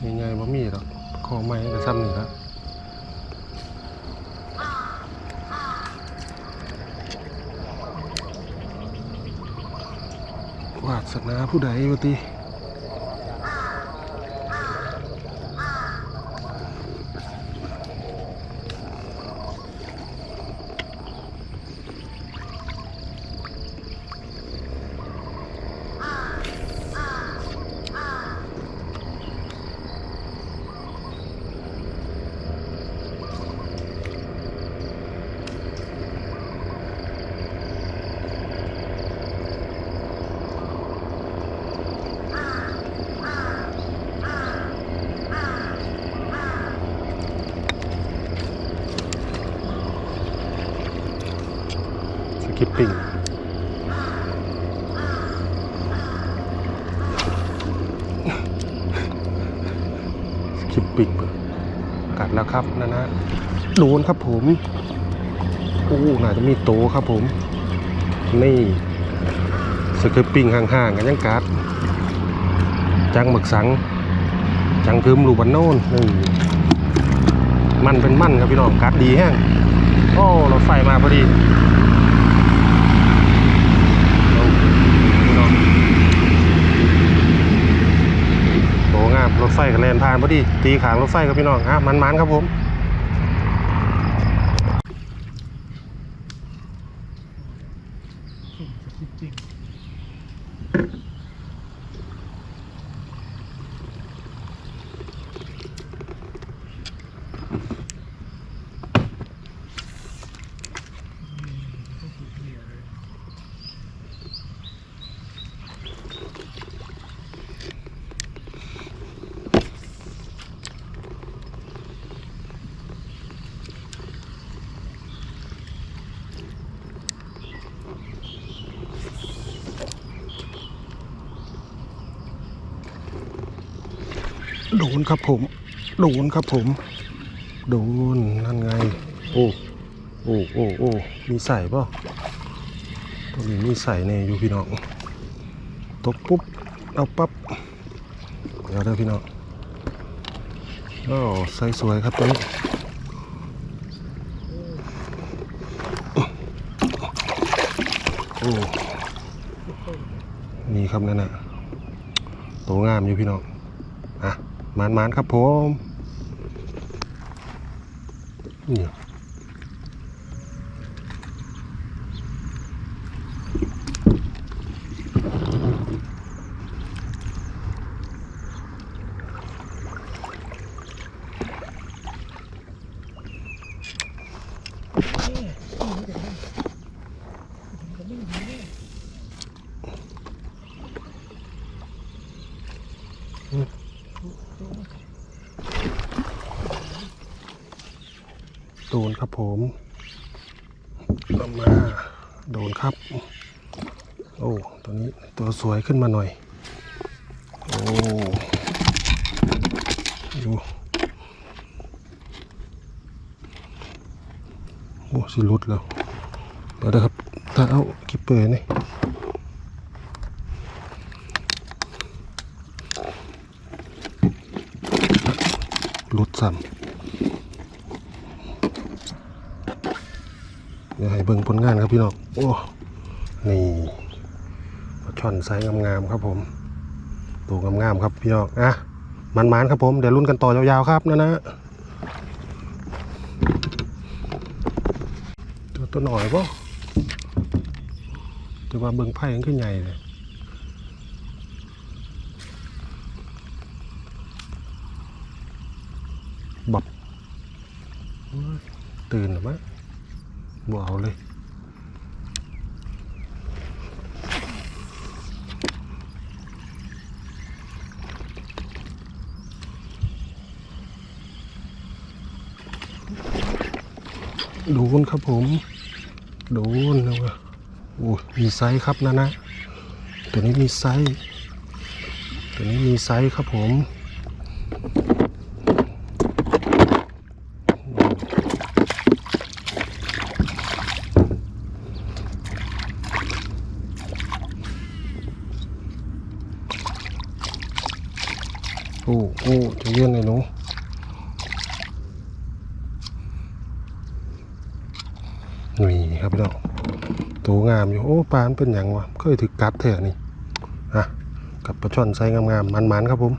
ใหญ่ๆบ่มีหรอกคอไม้ก็ซ้ำนี่ละวาสนาผู้ใดวะตี สกิปปิ้งสกิปปิ้งกัดแล้วครับนะนะโดนครับผมอู้น่าจะมีโตครับผม นี่สกิปปิ้งห่างๆกันยังกัด จังหมึกสัง จังคืมรูบันโน่นนี่มันเป็นมันครับพี่น้องกัดดีแห้งโอ้รถไฟมาพอดีเอาพี่น้องโตงามรถ ไฟกับแลนผ่านพอดี ตีขางรถไฟครับพี่น้องฮะมันๆครับผม โดนครับผม โดนครับผม โดนนั่นไง โอ้โอ้โอ้โอ้มีใส่ป่ะตัวนี้มีใส่แน่อยู่พี่น้องตกปุ๊บเอาปั๊บเดี๋ยวเด้อพี่น้องโอ้ใส่สวยครับตัวนี้โอ้นี่ครับนั่นน่ะตัวงามอยู่พี่น้อง มานมานๆครับผมนี่ โดนครับผมเอามาโดนครับ โอ้ตัวนี้ตัวสวยขึ้นมาหน่อย โอ้ดูโอ้สิลุดแล้วเดี๋ยวนะครับถ้าเอากิปเปอร์นี่ลุดซ้ำ เดี๋ยวให้เบิ่งผลงานครับพี่น้องโอ้นี่ปลาช่อนไซส์งามๆครับผมตัวงามๆครับพี่น้องอะมันๆครับผมเดี๋ยวลุ้นกันต่อยาวๆครับนะนะตัวตัวหน่อยป่ะแต่ว่าเบิ่งไพ่ยังขึ้นใหญ่เลยบับโอ้ยตื่นหรือมั้ง บ่เอาเลยโดนครับผมโดนนะวะโอ้ยมีไซส์ครับนะนะตัวนี้มีไซส์ตัวนี้มีไซส์ครับผม กู้กู้จะยื่นเลยหนูนี่ครับพี่น้องตัวงามอยู่ โอ้ปลาเป็นอย่างวะเคยถึกกัดแท้นี่อะกับปลาช่อนไซส์งามๆมันๆครับผม